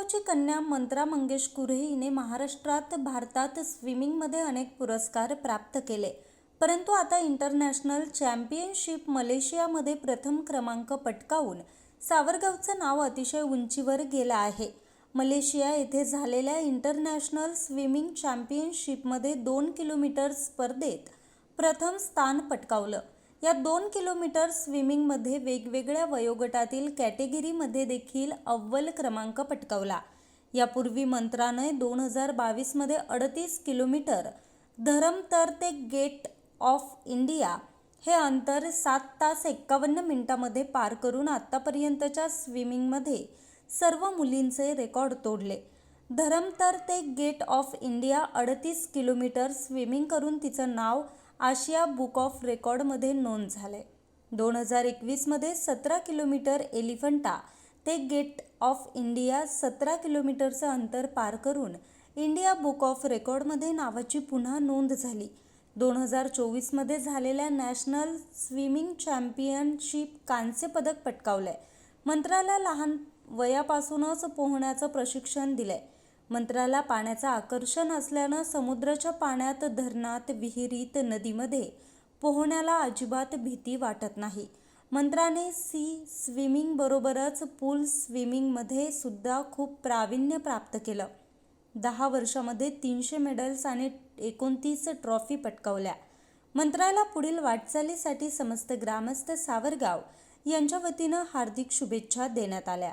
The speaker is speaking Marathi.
सावरगावची कन्या मंत्रा मंगेश कुरे हिने महाराष्ट्रात भारतात स्विमिंगमध्ये अनेक पुरस्कार प्राप्त केले. परंतु आता इंटरनॅशनल चॅम्पियनशिप मलेशियामध्ये प्रथम क्रमांक पटकावून सावरगावचं नाव अतिशय उंचीवर गेलं आहे. मलेशिया येथे झालेल्या इंटरनॅशनल स्विमिंग चॅम्पियनशिपमध्ये दोन किलोमीटर स्पर्धेत प्रथम स्थान पटकावलं. या दोन किलोमीटर स्विमिंगमध्ये वेगवेगळ्या वयोगटातील कॅटेगरीमध्ये देखील अव्वल क्रमांक पटकावला. यापूर्वी मंत्राने दोन हजार बावीसमध्ये अडतीस किलोमीटर धरमतर ते गेट ऑफ इंडिया हे अंतर सात तास एक्कावन्न मिनिटामध्ये पार करून आत्तापर्यंतच्या स्विमिंगमध्ये सर्व मुलींचे रेकॉर्ड तोडले. धरमतर ते गेट ऑफ इंडिया अडतीस किलोमीटर स्विमिंग करून तिचं नाव आशिया बुक ऑफ रेकॉर्डमध्ये नोंद झाले. दोन हजार एकवीसमध्ये सतरा किलोमीटर एलिफंटा ते गेट ऑफ इंडिया सतरा किलोमीटरचं अंतर पार करून इंडिया बुक ऑफ रेकॉर्डमध्ये नावाची पुन्हा नोंद झाली. दोन हजार चोवीसमध्ये झालेल्या नॅशनल स्विमिंग चॅम्पियनशिप कांस्य पदक पटकावलंय. मंत्राला लहान वयापासूनच पोहण्याचं प्रशिक्षण दिलंय. मंत्राला पाण्याचं आकर्षण असल्यानं समुद्राच्या पाण्यात धरणात विहिरीत नदीमध्ये पोहण्याला अजिबात भीती वाटत नाही. मंत्राने सी स्विमिंग बरोबरच पूल स्विमिंगमध्ये सुद्धा खूप प्रावीण्य प्राप्त केलं. दहा वर्षामध्ये तीनशे मेडल्स आणि एकोणतीस ट्रॉफी पटकावल्या. मंत्राला पुढील वाटचालीसाठी समस्त ग्रामस्थ सावरगाव यांच्या वतीनं हार्दिक शुभेच्छा देण्यात आल्या.